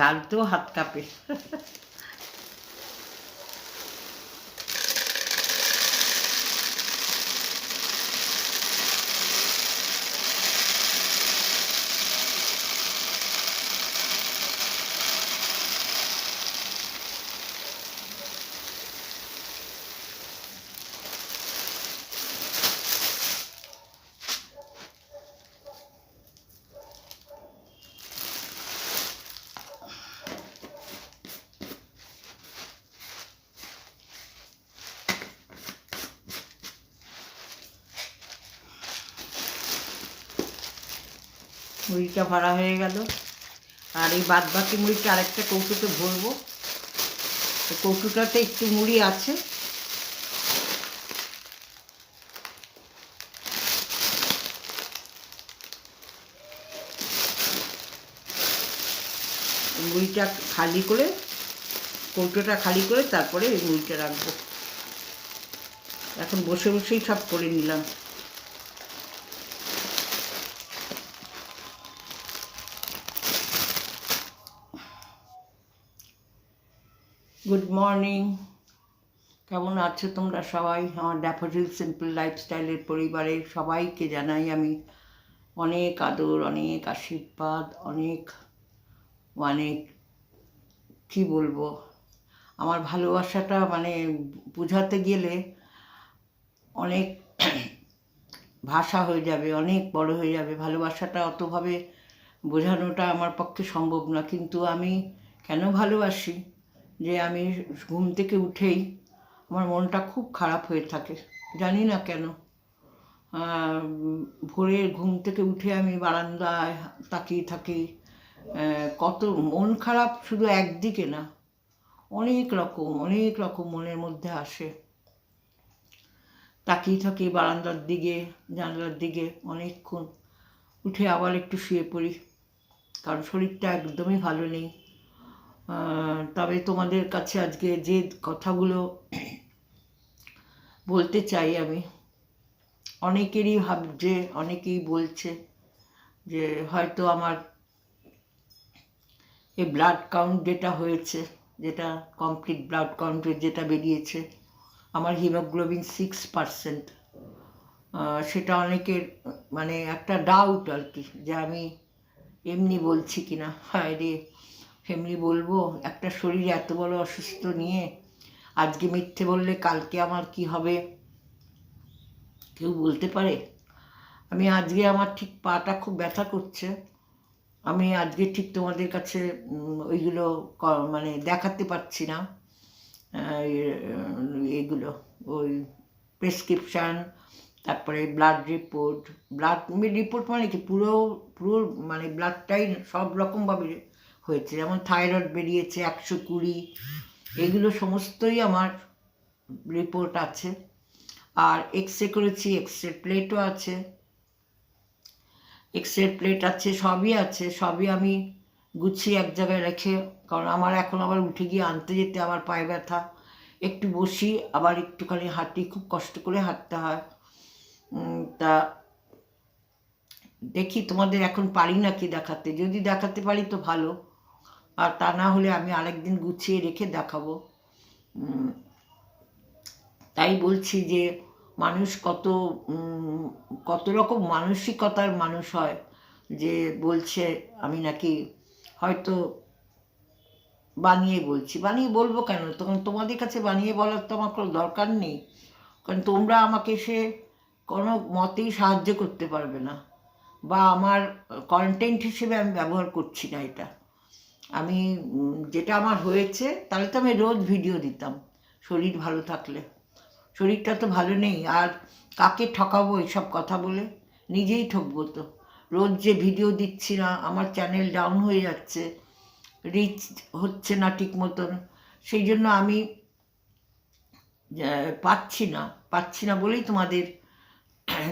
ঢালতেও হাত কাঁপে। মুড়িটা ভরা হয়ে গেল। আর এই বাদ বাকি মুড়িটা আরেকটা কৌটোতে ভরবো। কৌটোটাতে একটু মুড়ি আছে। মুড়িটা খালি করে, কৌটোটা খালি করে তারপরে এই মুড়িটা রাখব। এখন বসে বসেই সব করে নিলাম। গুড মর্নিং কেমন আছো তোমরা সবাই? আমার ড্যাফোডিল সিম্পল লাইফস্টাইলের পরিবারের সবাইকে জানাই আমি অনেক আদর, অনেক আশীর্বাদ, অনেক মানে কি বলব? আমার ভালোবাসাটা মানে বোঝাতে গেলে অনেক ভাষা হয়ে যাবে, অনেক বড় হয়ে যাবে। ভালোবাসাটা অতভাবে বোঝানোটা আমার পক্ষে সম্ভব না। কিন্তু আমি কেন ভালোবাসি? যে আমি ঘুম থেকে উঠেই আমার মনটা খুব খারাপ হয়ে থাকে, জানি না কেন। ভোরের ঘুম থেকে উঠে আমি বারান্দায় তাকিয়ে থাকি কত মন খারাপ শুধু একদিকে না, অনেক রকম অনেক রকম মনের মধ্যে আসে। তাকিয়ে থাকি বারান্দার দিকে, জানলার দিকে অনেকক্ষণ, উঠে আবার একটু শুয়ে পড়ি, কারণ শরীরটা একদমই ভালো নেই। তবে তোমাদের কাছে আজকে যে কথাগুলো বলতে চাই আমি, অনেকেরই ভাবছে, অনেকেই বলছে যে হয়তো আমার এই ব্লাড কাউন্ট যেটা হয়েছে, যেটা কমপ্লিট ব্লাড কাউন্টের যেটা বেরিয়েছে, আমার হিমোগ্লোবিন সিক্স পারসেন্ট সেটা অনেকের মানে একটা ডাউট আর কি, যে আমি এমনি বলছি কি না হায় রে! এমনি বলব, একটা শরীর এত বড় অসুস্থ নিয়ে আজকে মিথ্যে বললে কালকে আমার কি হবে? কেউ বলতে পারে? আমি আজকে আমার ঠিক পাটা খুব ব্যথা করছে। আমি আজকে ঠিক তোমাদের কাছে ওইগুলো মানে দেখাতে পারছি না। এগুলো, ওই প্রেসক্রিপশান, তারপরে ব্লাড রিপোর্ট ব্লাড রিপোর্ট মানে কি? পুরো পুরো মানে ব্লাডটাই সব রকমভাবে হয়েছে। যেমন থাইরয়েড বেরিয়েছে একশো কুড়ি, এগুলো সমস্তই আমার রিপোর্ট আছে। আর এক্স রে করেছি এক্স রে প্লেটও আছে। এক্স রে প্লেট আছে, সবই আছে। সবই আমি গুছিয়ে এক জায়গায় রেখে, কারণ আমার এখন আবার উঠে গিয়ে আনতে যেতে আমার পায়ে ব্যথা। একটু বসি, আবার একটুখানি হাঁটি, খুব কষ্ট করে হাঁটতে হয়। তা দেখি তোমাদের এখন পারি না কি দেখাতে? যদি দেখাতে পারি তো ভালো। আর তা না হলে আমি আরেকদিন গুছিয়ে রেখে দেখাবো। তাই বলছি যে মানুষ কত কত রকম মানসিকতার মানুষ হয় যে বলছে আমি নাকি হয়তো বানিয়ে বলছি। বানিয়ে বলব কেন? তখন তোমাদের কাছে বানিয়ে বলার তো আমার কোনো দরকার নেই। কারণ তোমরা আমাকে সে কোনো মতেই সাহায্য করতে পারবে না। বা আমার কন্টেন্ট হিসেবে আমি ব্যবহার করছি না এটা। আমি যেটা আমার হয়েছে, তাহলে তো আমি রোজ ভিডিও দিতাম, শরীর ভালো থাকলে। শরীরটা তো ভালো নেই, আর কাকে ঠকাবো এইসব কথা বলে? নিজেই ঠকবো তো। রোজ যে ভিডিও দিচ্ছি না, আমার চ্যানেল ডাউন হয়ে যাচ্ছে রিচ হচ্ছে না ঠিক মতন। সেই জন্য আমি পাচ্ছি না পাচ্ছি না বলেই তোমাদের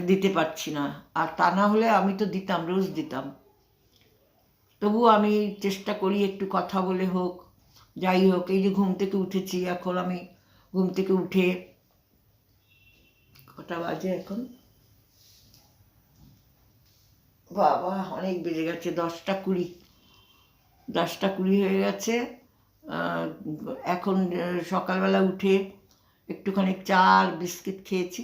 দিতে পারছি না। আর তা না হলে আমি তো দিতাম, রোজ দিতাম। তবু আমি চেষ্টা করি একটু কথা বলে হোক, যাই হোক, এই যে ঘুম থেকে উঠেছি, এখন আমি ঘুম থেকে উঠে কটা বাজে এখন? বাবা, অনেক বেজে গেছে, দশটা কুড়ি। দশটা কুড়ি হয়ে গেছে। এখন সকালবেলা উঠে একটুখানি চা আর বিস্কিট খেয়েছি।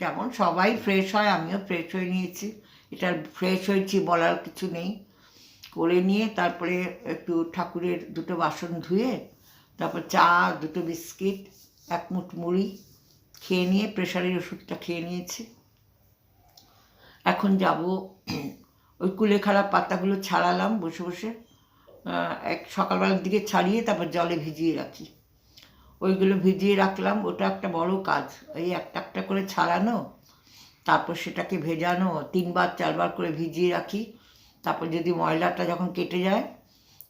যেমন সবাই ফ্রেশ হয়, আমিও ফ্রেশ হয়ে নিয়েছি। এটা ফ্রেশ হয়েছি বলার কিছু নেই। করে নিয়ে তারপরে একটু ঠাকুরের দুটো বাসন ধুয়ে, তারপর চা, দুটো বিস্কিট, এক মুঠ মুড়ি খেয়ে নিয়ে প্রেশারের ওষুধটা খেয়ে নিয়েছি। এখন যাব, ওই কুলেখাড়া পাতাগুলো ছাড়ালাম বসে বসে এক সকালবেলার দিকে ছাড়িয়ে তারপর জলে ভিজিয়ে রাখি। ওইগুলো ভিজিয়ে রাখলাম, ওটা একটা বড় কাজ। এই একটা একটা করে ছাড়ানো, তারপর সেটাকে ভেজানো, তিনবার, চারবার করে ভিজিয়ে রাখি। তারপর যদি ময়লাটা যখন কেটে যায়,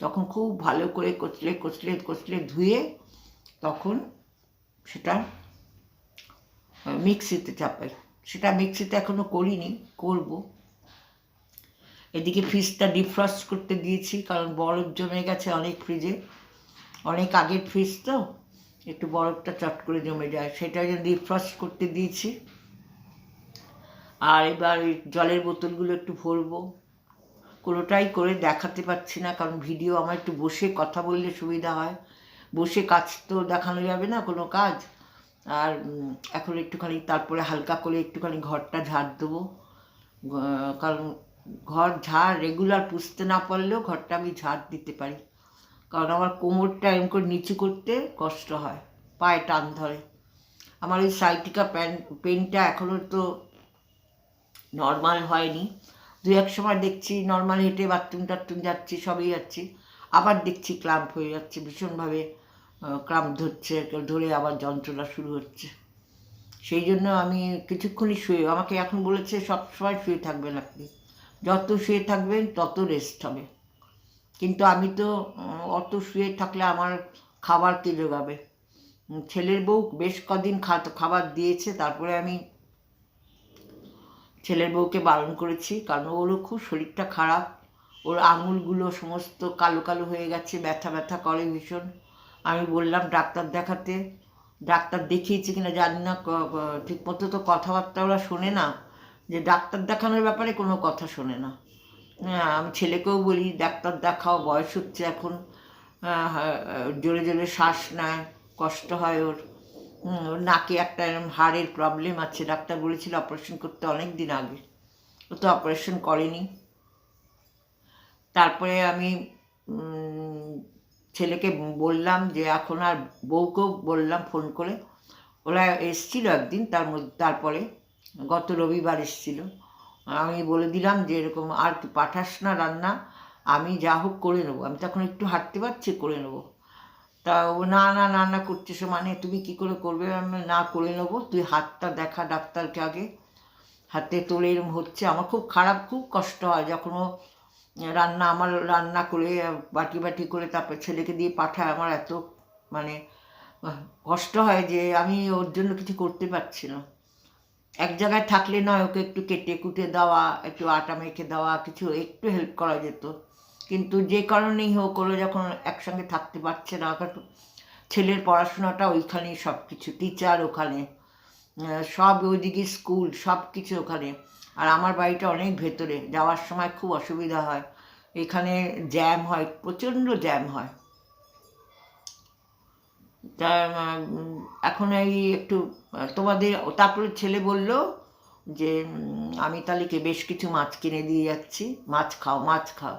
তখন খুব ভালো করে কচলে কচলে কচলে ধুয়ে তখন সেটা মিক্সিতে চাপাই। সেটা মিক্সিতে এখনও করিনি, করব। এদিকে ফ্রিজটা ডিফ্রস্ট করতে দিয়েছি, কারণ বরফ জমে গেছে অনেক ফ্রিজে অনেক আগের ফ্রিজ তো, একটু বরফটা চট করে জমে যায়, সেটা যেন ডিফ্রস্ট করতে দিয়েছি। আর এবার জলের বোতলগুলো একটু ভরবো। কোনোটাই করে দেখাতে পারছি না, কারণ ভিডিও আমার একটু বসে কথা বললে সুবিধা হয়। বসে কাজ তো দেখানো যাবে না কোনো কাজ। আর এখন একটুখানি, তারপরে হালকা করে একটুখানি ঘরটা ঝাড় দেবো। কারণ ঘর ঝাড় রেগুলার পুষতে না পারলেও ঘরটা আমি ঝাড় দিতে পারি। কারণ আমার কোমরটা এরকম করে নিচু করতে কষ্ট হয়, পায়ে টান ধরে। আমার ওই সাইটিকা প্যান পেনটা এখনও তো নর্মাল হয়নি। দু এক সময় দেখছি নর্মাল হেঁটে বাথরুম টাথরুম যাচ্ছি, সবই যাচ্ছি। আবার দেখছি ক্লাম্প হয়ে যাচ্ছে, ভীষণভাবে ক্লাম্প ধরছে ধরে আবার যন্ত্রণা শুরু হচ্ছে। সেই জন্য আমি কিছুক্ষণই শুয়ে, আমাকে এখন বলেছে সব সময় শুয়ে থাকবেন আপনি। যত শুয়ে থাকবেন, তত রেস্ট হবে। কিন্তু আমি তো অত শুয়ে থাকলে আমার খাবার কে জোগাবে ছেলের বউ বেশ কদিন খাবার দিয়েছে, তারপরে আমি ছেলের বউকে বারণ করেছি, কারণ ওরও খুব শরীরটা খারাপ। ওর আঙুলগুলো সমস্ত কালো কালো হয়ে গেছে, ব্যথা ব্যথা করে ভীষণ। আমি বললাম, ডাক্তার দেখাতে, ডাক্তার দেখিয়েছি কিনা জানি না, ক- ক- ঠিকমতো তো কথাবার্তা ওরা শোনে না। যে ডাক্তার দেখানোর ব্যাপারে কোনো কথা শোনে না। হ্যাঁ আমি ছেলেকেও বলি, ডাক্তার দেখাও, বয়স হচ্ছে এখন জোরে জোরে শ্বাস নেয়, কষ্ট হয় ওর। নাকে একটা এরম হাড়ের প্রবলেম আছে। ডাক্তার বলেছিল অপারেশন করতে অনেক দিন আগে। ও তো অপারেশন করেনি। তারপরে আমি ছেলেকে বললাম যে, এখন আর বউকেও বললাম ফোন করে। ওরা এসছিল একদিন, তার মধ্যে, তারপরে গত রবিবার এসছিল। আমি বলে দিলাম যে, এরকম আর তুই পাঠাস না রান্না, আমি যা হোক করে নেব। আমি তখন একটু হাঁটতে পারছি, করে নেব। তা ও, না না না না করছিস মানে তুমি কি করে করবে? আমি না করে নেব। তুই হাতটা দেখা ডাক্তারকে আগে। হাতে তোলে এরম হচ্ছে। আমার খুব খারাপ, খুব কষ্ট হয় যখন ও রান্না, আমার রান্না করে, বাটি বাটি করে তারপর ছেলেকে দিয়ে পাঠায়। আমার এত মানে কষ্ট হয় যে আমি ওর জন্য কিছু করতে পারছি না। এক জায়গায় থাকলে নয়, ওকে একটু কেটে কুটে দেওয়া, একটু আটা মেখে দেওয়া, কিছু, একটু হেল্প করা যেত। কিন্তু যে কারণেই হোক ওরা যখন একসঙ্গে থাকতে পারছে না কারণ ছেলের পড়াশোনাটা ওইখানেই সব কিছু টিচার ওখানে সব ওইদিকে স্কুল সব কিছু ওখানে। আর আমার বাড়িটা অনেক ভেতরে, যাওয়ার সময় খুব অসুবিধা হয়। এখানে জ্যাম হয়, প্রচণ্ড জ্যাম হয়। তা এখন এই একটু, তোমাদের, তারপরে ছেলে বলল যে আমি তাহলে বেশ কিছু মাছ কিনে দিয়ে যাচ্ছি, মাছ খাও মাছ খাও।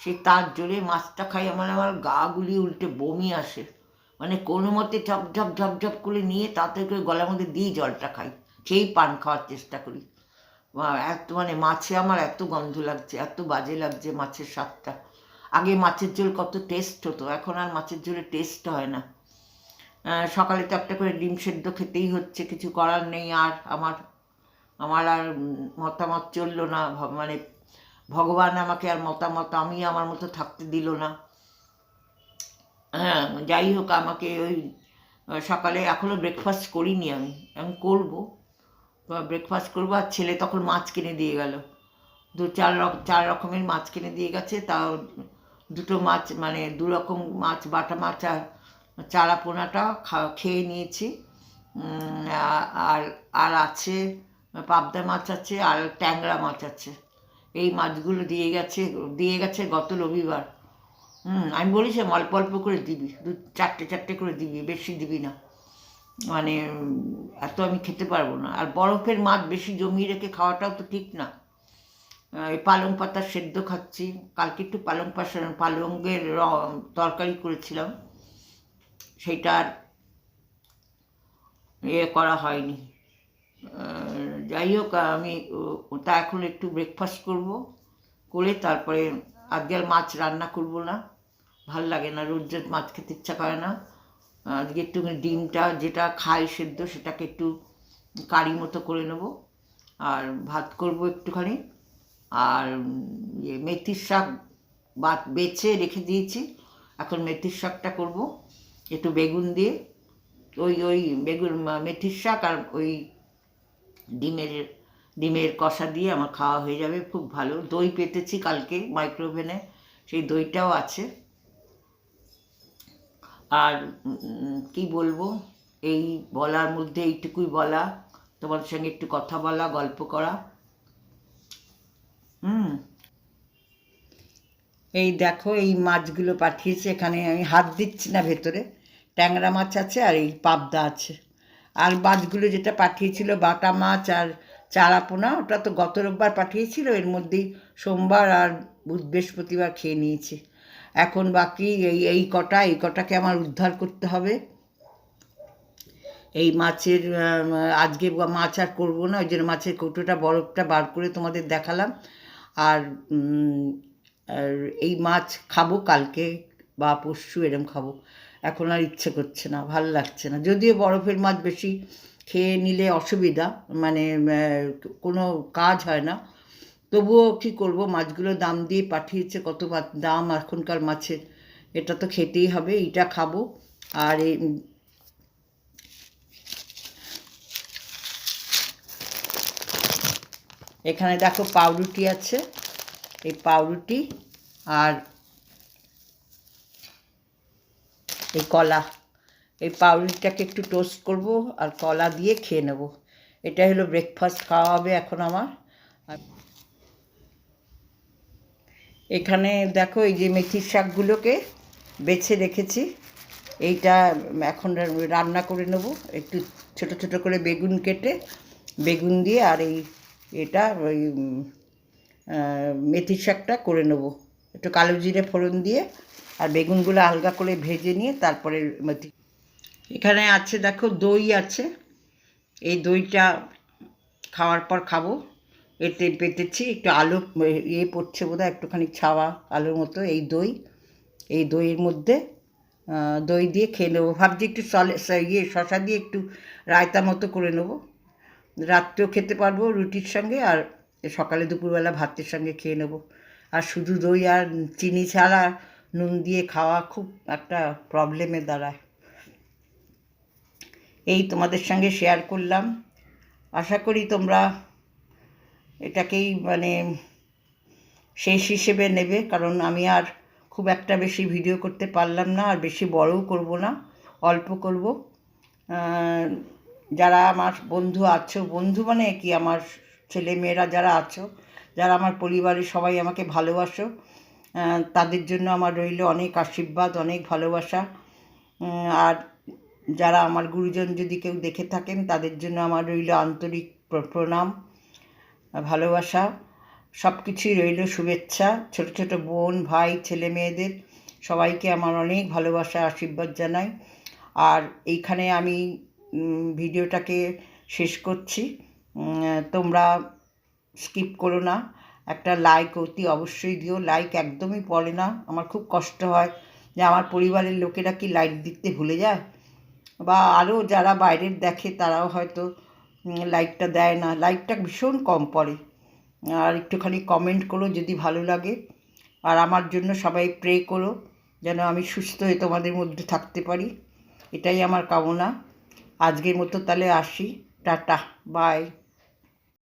সে তার জোরে মাছটা খাই, আমার আমার গা গুলিয়ে উল্টে বমি আসে। মানে কোনো মতে ঝপ ঝপ ঝপ ঝপ করে নিয়ে তাতে করে গলার মধ্যে দিয়ে জলটা খাই। সেই পান খাওয়ার চেষ্টা করি। এত মানে মাছে আমার এত গন্ধ লাগছে, এত বাজে লাগছে মাছের স্বাদটা। আগে মাছের ঝোল কত টেস্ট হতো, এখন আর মাছের ঝোলে টেস্ট হয় না। সকালে তো একটা করে ডিম সেদ্ধ খেতেই হচ্ছে, কিছু করার নেই আর আমার। আমার আর মতামত চলল না মানে ভগবান আমাকে আর মতামত, আমি আমার মতো থাকতে দিল না। হ্যাঁ যাই হোক, আমাকে ওই সকালে এখনও ব্রেকফাস্ট করিনি আমি। আমি করব। ব্রেকফাস্ট করব আর ছেলে তখন মাছ কিনে দিয়ে গেল। দু, চার চার রকমের মাছ কিনে দিয়ে গেছে। তাও দুটো মাছ মানে দু রকম মাছ, বাটা মাছ আর চারা পোনাটা খেয়ে নিয়েছি। আর আর আছে পাবদা মাছ আছে, আর ট্যাংরা মাছ আছে। এই মাছগুলো দিয়ে গেছে দিয়ে গেছে গত রবিবার। হুম, আমি বলেছি অল্প অল্প করে দিবি, দু চারটে চারটে করে দিবি, বেশি দিবি না। মানে এত আমি খেতে পারব না। আর বরফের মাছ বেশি জমিয়ে রেখে খাওয়াটাও তো ঠিক না। এই পালং পাতার সেদ্ধ খাচ্ছি। কালকে একটু পালং পাশা, পালংয়ের র- তরকারি করেছিলাম। সেইটা আর ইয়ে করা হয়নি। যাই হোক, আমি ওটা এখন একটু ব্রেকফাস্ট করব, করে তারপরে আজকে আর মাছ রান্না করব না। ভালো লাগে না, রোজ মাছ খেতে ইচ্ছা করে না। আজকে একটু ডিমটা যেটা খাই সেদ্ধ, সেটাকে একটু কারি মতো করে নেব। আর ভাত করব একটুখানি। আর ইয়ে মেথির শাক বা বেছে রেখে দিয়েছি। এখন মেথির শাকটা করব, একটু বেগুন দিয়ে। ওই ওই বেগুন মেথির শাক আর ওই ডিমের ডিমের কষা দিয়ে আমার খাওয়া হয়ে যাবে, খুব ভালো। দই পেতেছি কালকে মাইক্রোওভেনে সেই দইটাও আছে। আর কি বলব, এই বলার মধ্যে এইটুকুই বলা। তোমার সঙ্গে একটু কথা বলা, গল্প করা। হুম। এই দেখো, এই মাছগুলো পাঠিয়েছে, এখানে আমি হাত দিচ্ছি না ভেতরে। ট্যাংরা মাছ আছে আর এই পাবদা আছে। আর মাছগুলো যেটা পাঠিয়েছিল, বাটা মাছ আর চারাপোনা, ওটা তো গত রোববার পাঠিয়েছিল, এর মধ্যেই সোমবার আর বুধ বৃহস্পতিবার খেয়ে নিয়েছি। এখন বাকি এই এই কটা, এই কটাকে আমার উদ্ধার করতে হবে। এই মাছের আজকে মাছ আর করব না, ওই জন্য মাছের কৌটোটা, বরফটা বার করে তোমাদের দেখালাম। আর আর এই মাছ খাব কালকে বা পরশু, এরম খাব। এখন আর ইচ্ছে করছে না, ভালো লাগছে না। যদিও বরফের মাছ বেশি খেয়ে নিলে অসুবিধা মানে কোনো কাজ হয় না। তবুও কী করব, মাছগুলো দাম দিয়ে পাঠিয়েছে, কত দাম এখনকার মাছের, এটা তো খেতেই হবে, এইটা খাব। আর এই এখানে দেখো পাউরুটি আছে, এই পাউরুটি আর এই কলা, এই পাউরুটিটাকে একটু টোস্ট করব আর কলা দিয়ে খেয়ে নেব। এটা হলো ব্রেকফাস্ট খাওয়া হবে এখন আমার। এখানে দেখো এই যে মেথির শাকগুলোকে বেছে রেখেছি। এইটা এখন রান্না করে নেব। একটু ছোট ছোট করে বেগুন কেটে, বেগুন দিয়ে আর এই এটা ওই মেথির শাকটা করে নেব। একটু কালো জিরে ফোড়ন দিয়ে আর বেগুনগুলো আলগা করে ভেজে নিয়ে তারপরে এখানে আছে, দেখো দই আছে। এই দইটা খাওয়ার পর খাব। এতে পেতেছি একটু আলু ইয়ে পড়ছে বোধহয় একটুখানি ছাওয়া আলুর মতো, এই দই। এই দইয়ের মধ্যে দই দিয়ে খেয়ে নেব। ভাবছি একটু সলে ইয়ে শশা দিয়ে একটু রায়তা মতো করে নেব। রাত্রেও খেতে পারব রুটির সঙ্গে আর সকালে দুপুরবেলা ভাতের সঙ্গে খেয়ে নেব। আর শুধু দই আর চিনি ছাড়া নুন দিয়ে খাওয়া খুব একটা প্রবলেমে দাঁড়ায়। এই তোমাদের সঙ্গে শেয়ার করলাম। আশা করি তোমরা এটাকেই মানে শেষ হিসেবে নেবে, কারণ আমি আর খুব একটা বেশি ভিডিও করতে পারলাম না, আর বেশি বড়ও করব না, অল্প করব। যারা আমার বন্ধু আছো, বন্ধু মানে কি? আমার ছেলে মেয়েরা যারা আছো, যারা আমার পরিবারের সবাই আমাকে ভালোবাসো তাদের জন্য আমার রইল অনেক আশীর্বাদ, অনেক ভালোবাসা। আর যারা আমার গুরুজন যদি কেউ দেখে থাকেন, তাদের জন্য আমার রইল আন্তরিক প্র- প্রণাম, ভালোবাসা। সব কিছুই রইল শুভেচ্ছা, ছোট ছোট বোন, ভাই, ছেলে মেয়েদের। সবাইকে আমার অনেক ভালোবাসা, আশীর্বাদ জানাই। আর এইখানে আমি ভিডিওটাকে শেষ করছি। তোমরা স্কিপ করো না। একটা লাইক অতি অবশ্যই দিও। লাইক একদমই পড়ে না। আমার খুব কষ্ট হয় যে আমার পরিবারের লোকেরা কি লাইক দিতে ভুলে যায়? বা আরও যারা বাইরের দেখে তারাও হয়তো লাইকটা দেয় না। লাইকটা ভীষণ কম পড়ে। আর একটুখানি কমেন্ট করো যদি ভালো লাগে। আর আমার জন্য সবাই প্রে করো যেন আমি সুস্থ হয়ে তোমাদের মধ্যে থাকতে পারি। এটাই আমার কামনা। আজকের মতো তাহলে আসি। টাটা। বাই